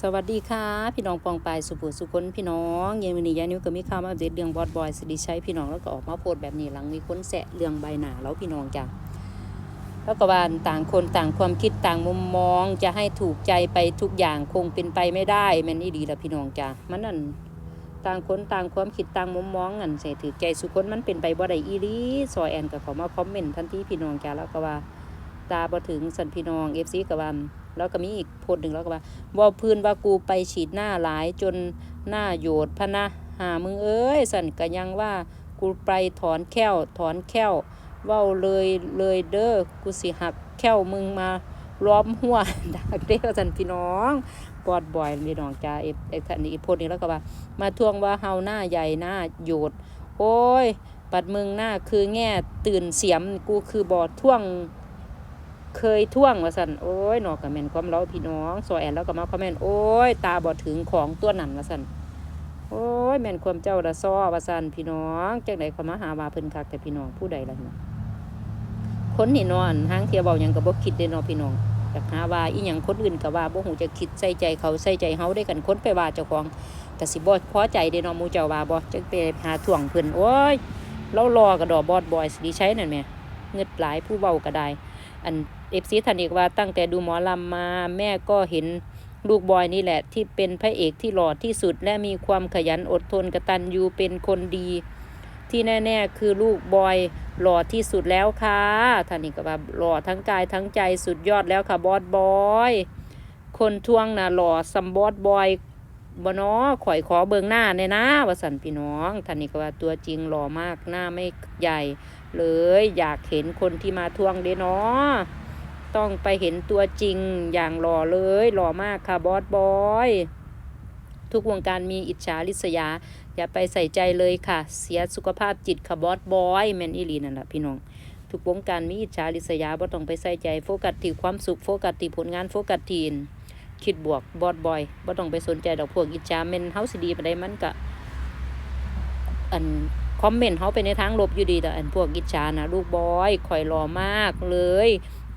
สวัสดีค่ะพี่น้องปองปายสุภูสุคนพี่น้องเย็นวันนี้ยานิ้วก็มีข่าวมาอัปเดตเรื่องบอสบอยสิริชัยพี่น้องแล้วก็ออกมาโพสแบบนี้หลังมีคนแสะเรื่องใบหนาแล้วพี่น้องจ้ะแล้วก็ว่าต่างคนต่างความคิดต่างมุมมองจะให้ถูกใจไปทุกอย่างคงเป็นไปไม่ได้ม่นอี่ดีละพี่น้องจ้ะมันนั่นต่างคนต่างความคิดต่างมุมมองกันใส่ถือใจสุคนมันเป็นไปบ่ได้อีหลีซอยแอนก็เขามาคอมเมนต์ทันทีพี่น้องจ้ะแล้วก็ว่าตาบ่ถึงสันพี่น้อง FC ก็ว่า แล้วก็มีอีกโพสต์หนึ่งแล้วก็ว่าว่าพื้นว่ากูไปฉีดหน้าหลายจนหน้าโยดพะนะหามึงเอ้ยสันก็ยังว่ากูไปถอนแค้วถอนแค้วเว้าเลยเลยเด้อกูสิหักแค้วมึงมาล้อมหัวดักเด้อสันพี่น้องปอดบ่อยพี่น้องจ้าเอฟเอฟทันนี้โพสต์นี้แล้วก็ว่า มาทวงว่าเฮาหน้าใหญ่หน้าโยดโอ้ยปัดมึงหน้าคือแง่ตื่นเสียมกูคือบอดท่วง เคยท่วงว่าสันโอ้ยหนอกกับแมนความเล่าพี่น้องซอแอนแล้วก็มาคอมเมนต์โอ้ยตาบอดถึงของตัวนั่นว่าสันโอ้ยแมนความเจ้าละซ้อว่าสันพี่น้องจังไดเขามาหาว่าเพิ่นคักแต่พี่น้องผู้ใดล่ะเนาะคนนี่นอนห้างเทียบเบาหยังก็บ่คิดเด้นาะพี่น้องอยากหาว่าอีหยังคนอื่นก็ว่าบ่ฮู้จะคิดใส่ใจเขาใส่ใจเฮาได้กันคนไปว่าเจ้าของก็สิบ่พอใจเด้นาะหมู่เจ้าว่าบ่จังไปหาถ่วงเพิ่นโอ้ยเรารอกับดอบอดบอยสิริชัยนั่นแหมเงึดหลายผู้เว้าก็ได้อัน เอฟซีทันอีกว่าตั้งแต่ดูหมอลำมาแม่ก็เห็นลูกบอยนี่แหละ ที่เป็นพระเอกที่หล่อที่สุด และมีความขยันอดทนกระตันยูเป็นคนดี ที่แน่ ๆ คือลูกบอยหล่อที่สุดแล้วค่ะท่านนี่ก็ว่าหล่อทั้งกายทั้งใจสุดยอดแล้วค่ะบอสบอยคนทวงนะหล่อซัมบอสบอยบนอข่อยขอเบิงหน้าในนะวสันพี่น้องท่านนี่ก็ว่าตัวจริงหล่อมากหน้าไม่ใหญ่ เลยอยากเห็นคนที่มาทวงเด้เนาะ ต้องไปเห็นตัวจริงอย่างหล่อเลย หล่อมากค่ะบอสบอยทุกวงการมีอิจฉาริษยา อย่าไปใส่ใจเลยค่ะ เสียสุขภาพจิตค่ะบอสบอยแมนอีลีนั่นแหละพี่น้องทุกวงการมีอิจฉาริษยาบ่ต้องไปใส่ใจโฟกัสที่ความสุขโฟกัสที่ผลงานโฟกัสที่คิดบวกบอสบอยบ่ต้องไปสนใจดอกพวกอิจฉาเมนเฮาสิดีปานใดมันก็อันคอมเมนต์เขาไปในทางลบอยู่ดีแต่อันพวกกิจฉานะลูกบอยข่อยหล่อมากเลย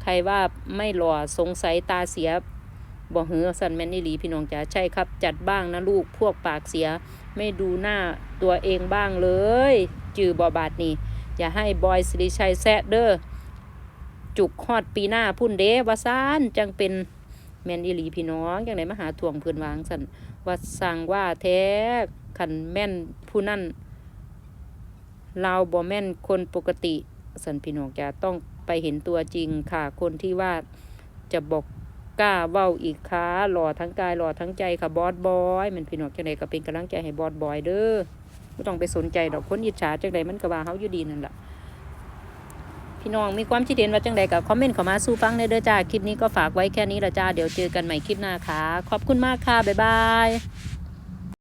รว่าไม่หล่อสงสัยตาเสียบอกเหือสันแมนนี่หลีพี่น้องจ๋าใช่ครับ จัดบ้างนะลูกพวกปากเสีย ไม่ดูหน้าตัวเองบ้างเลย จือบอบาดนี่อย่าให้บอยสิริชัยแซะเดอ้อจุกฮอดปีหน้าพุ่นเด้วาซานจังเป็นแมนอีหลีพี่น้องจังไหนมาหาถ่วงเพื่อนวางสันว่าสั่งว่าแท้ขันแม่นผู้นั่นเราบ่แม่นคนปกติ สันพี่น้องจะต้องไปเห็นตัวจริงค่ะ คนที่ว่าจะบอกกล้าเว้าอีกค่ะหล่อทั้งกายหล่อทั้งใจค่ะบอสบอยมันพี่น้องจังใดก็เป็นกำลังใจให้บอสบอยเด้อไม่ต้องไปสนใจดอกคนอิจฉาจังใดมันก็ว่าเฮาอยู่ดีนั่นแหละพี่น้องมีความคิดเห็นว่าจังใดก็คอมเมนต์เข้ามาสู้ฟังได้เด้อจ้าคลิปนี้ก็ฝากไว้แค่นี้ละจ้าเดี๋ยวเจอกันใหม่คลิปหน้าค่ะ ขอบคุณมากค่ะบ๊ายบาย